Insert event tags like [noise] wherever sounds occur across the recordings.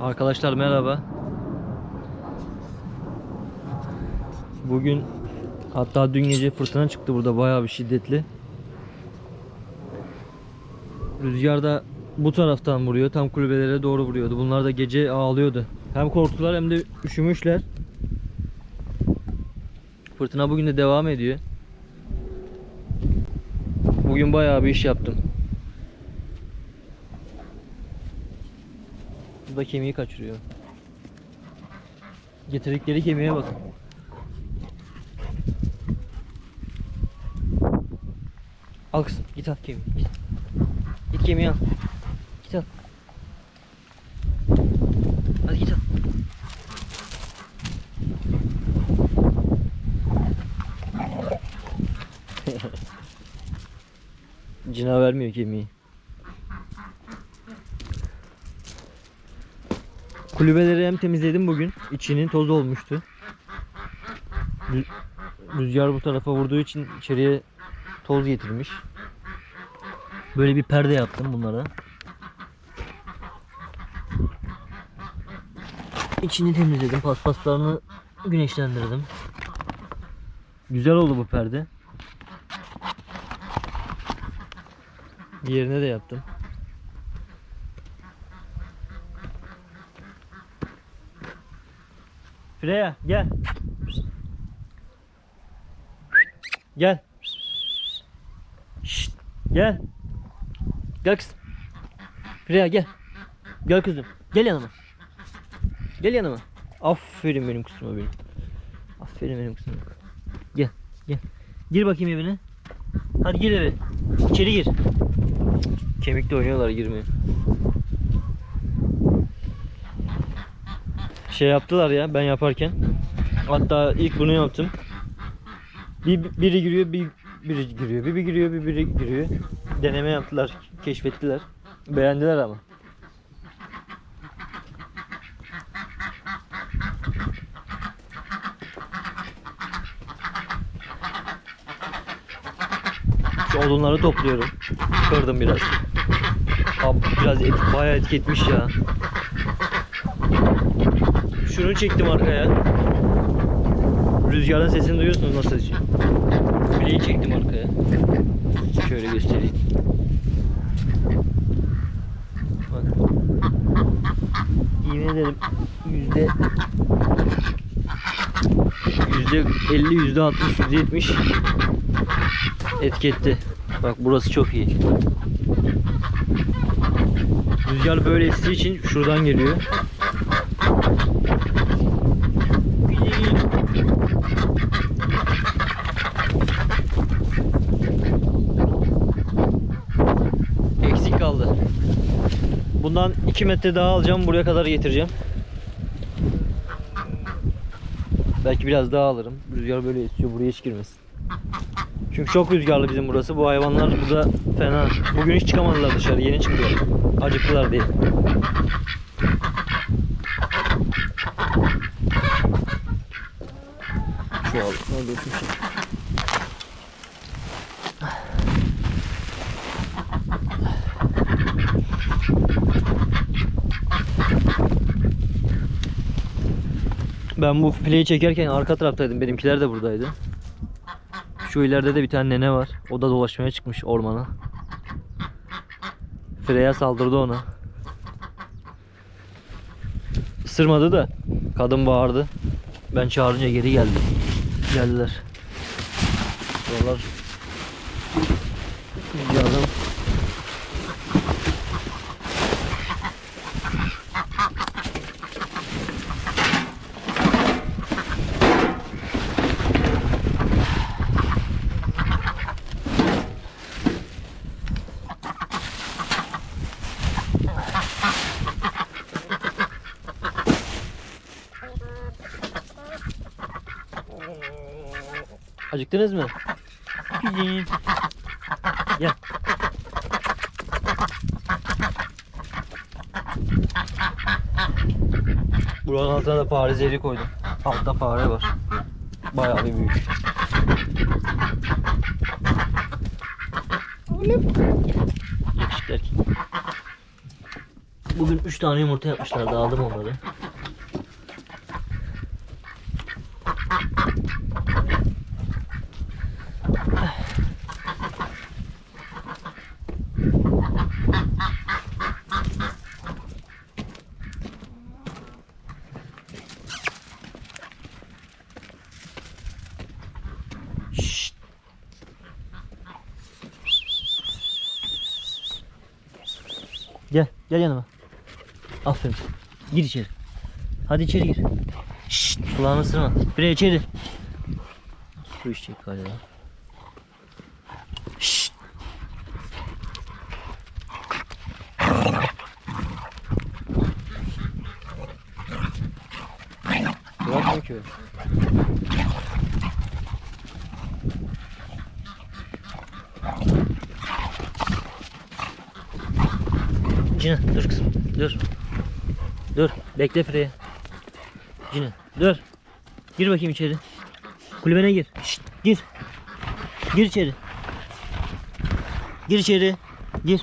Arkadaşlar merhaba. Bugün hatta dün gece fırtına çıktı burada bayağı bir şiddetli. Rüzgar da bu taraftan vuruyor. Tam kulübelere doğru vuruyordu. Bunlar da gece ağlıyordu. Hem korktular hem de üşümüşler. Fırtına bugün de devam ediyor. Bugün bayağı bir iş yaptım. Da kemiği kaçırıyor. Getirdikleri kemiğe bakın. Al kızım git al kemiği. Git, git kemiği al. Git al. Hadi git al. [laughs] Cina vermiyor kemiği. Kulübeleri hem temizledim bugün. İçinin toz olmuştu. Rü- Rüzgar bu tarafa vurduğu için içeriye toz getirmiş. Böyle bir perde yaptım bunlara. İçini temizledim. Paspaslarını güneşlendirdim. Güzel oldu bu perde. Diğerine de yaptım. Freya gel. Gel. Şşt, gel. Gel kızım. Freya gel. Gel kızım. Gel yanıma. Gel yanıma. Aferin benim kızıma benim. Aferin benim kızıma. Gel. Gel. Gir bakayım evine. Hadi gir eve. İçeri gir. Kemikle oynuyorlar girmiyor. Şey yaptılar ya ben yaparken. Hatta ilk bunu yaptım. Bir biri giriyor, bir biri giriyor, bir biri giriyor, bir biri giriyor. Deneme yaptılar, keşfettiler. Beğendiler ama. Şu odunları topluyorum. Kırdım biraz. Abi biraz et, bayağı etki etmiş ya. Şunu çektim arkaya. Rüzgarın sesini duyuyorsunuz nasıl. Bileği çektim arkaya. Şöyle göstereyim. Bak. Yemin ederim yüzde yüzde 50, yüzde 60, yüzde 70 etki etti. Bak burası çok iyi. Rüzgar böyle estiği için şuradan geliyor. Eksik kaldı. Bundan 2 metre daha alacağım. Buraya kadar getireceğim. Belki biraz daha alırım. Rüzgar böyle esiyor. Buraya hiç girmesin. Çünkü çok rüzgarlı bizim burası. Bu hayvanlar burada fena. Bugün hiç çıkamadılar dışarı. Yeni çıktılar. Acıktılar diye. Şu al. Nerede Ben bu fileyi çekerken arka taraftaydım. Benimkiler de buradaydı. Şu ileride de bir tane nene var. O da dolaşmaya çıkmış ormana. Freya saldırdı ona. Isırmadı da kadın bağırdı. Ben çağırınca geri geldi. Geldiler. Buralar Acıktınız mı? Gel. Buranın altına da fare zehri koydum. Altta fare var. Bayağı bir büyük. Yakışıklı erkek. Bugün 3 tane yumurta yapmışlardı. Aldım onları. Şşt. Gel, yanıma. Aferin. Gir içeri. Hadi içeri gir. Şşt, kulağını ısırma. Buraya içeri. Su içecek galiba. Şşt. Bırakmıyor ki öyle. Cina dur kızım dur. Dur bekle Freya. Cina dur. Gir bakayım içeri. Kulübene gir. Şşt, gir. Gir içeri. Gir içeri. Gir.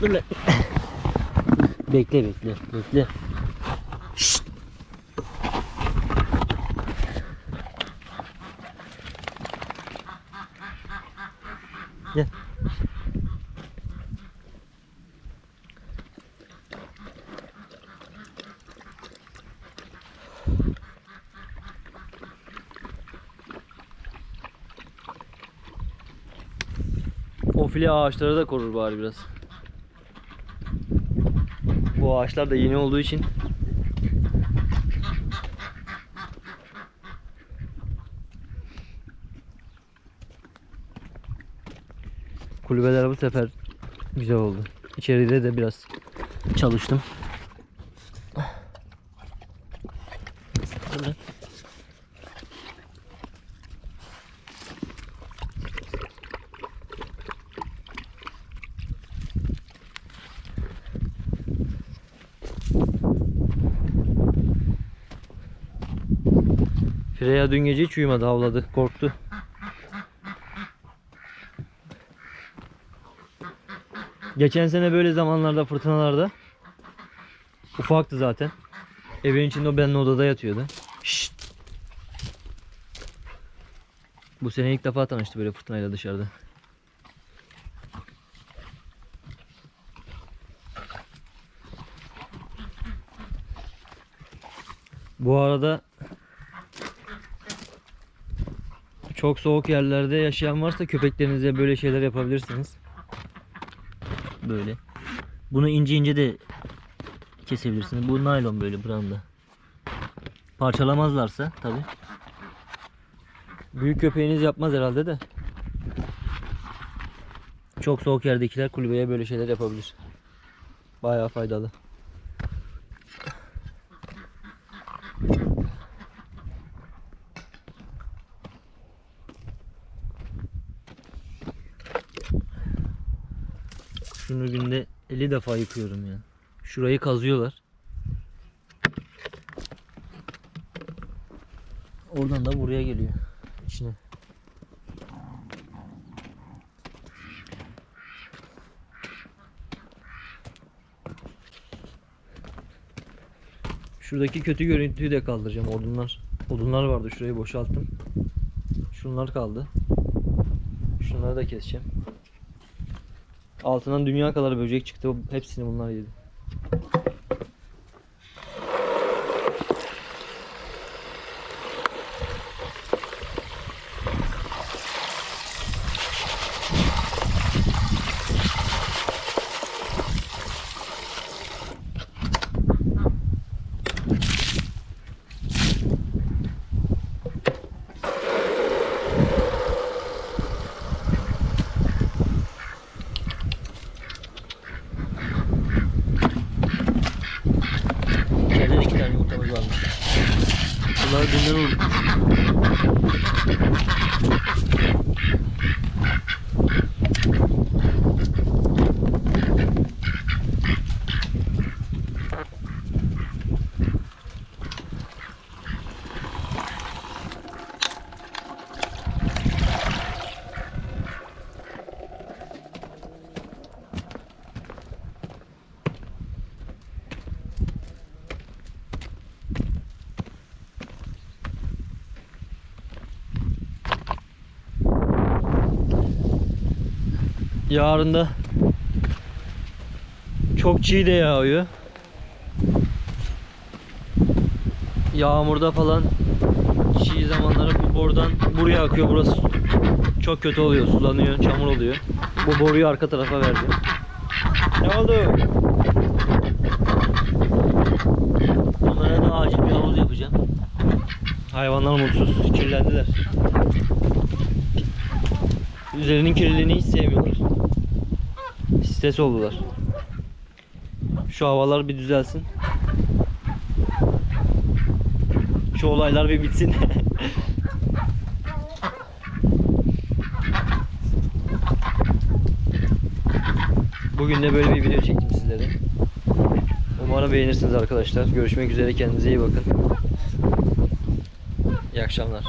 Dur lan. [laughs] bekle bekle bekle. Şşt. Gel. O file ağaçları da korur bari biraz. Bu ağaçlar da yeni olduğu için kulübeler bu sefer güzel oldu. İçeride de biraz çalıştım. Freya dün gece hiç uyumadı havladı korktu. Geçen sene böyle zamanlarda fırtınalarda ufaktı zaten. Evin içinde o benimle odada yatıyordu. Şşt. Bu sene ilk defa tanıştı böyle fırtınayla dışarıda. Bu arada çok soğuk yerlerde yaşayan varsa köpeklerinize böyle şeyler yapabilirsiniz. Böyle. Bunu ince ince de kesebilirsiniz. Bu naylon böyle branda. Parçalamazlarsa tabi. Büyük köpeğiniz yapmaz herhalde de. Çok soğuk yerdekiler kulübeye böyle şeyler yapabilir. Bayağı faydalı. Şunu günde 50 defa yıkıyorum ya. Şurayı kazıyorlar. Oradan da buraya geliyor. içine. Şuradaki kötü görüntüyü de kaldıracağım. Odunlar. Odunlar vardı. Şurayı boşalttım. Şunlar kaldı. Şunları da keseceğim. Altından dünya kadar böcek çıktı. Hepsini bunlar yedi. Yut Ivanoviç. Vladimir. Yarın da çok çiğ de yağıyor. Yağmurda falan çiğ zamanları bu borudan buraya akıyor. Burası çok kötü oluyor. Sulanıyor, çamur oluyor. Bu boruyu arka tarafa verdim. Ne oldu? Onlara da acil bir havuz yapacağım. Hayvanlar mutsuz, kirlendiler. Üzerinin kirliliğini hiç sevmiyorlar. Stres oldular. Şu havalar bir düzelsin. Şu olaylar bir bitsin. [laughs] Bugün de böyle bir video çektim sizlere. Umarım beğenirsiniz arkadaşlar. Görüşmek üzere. Kendinize iyi bakın. İyi akşamlar.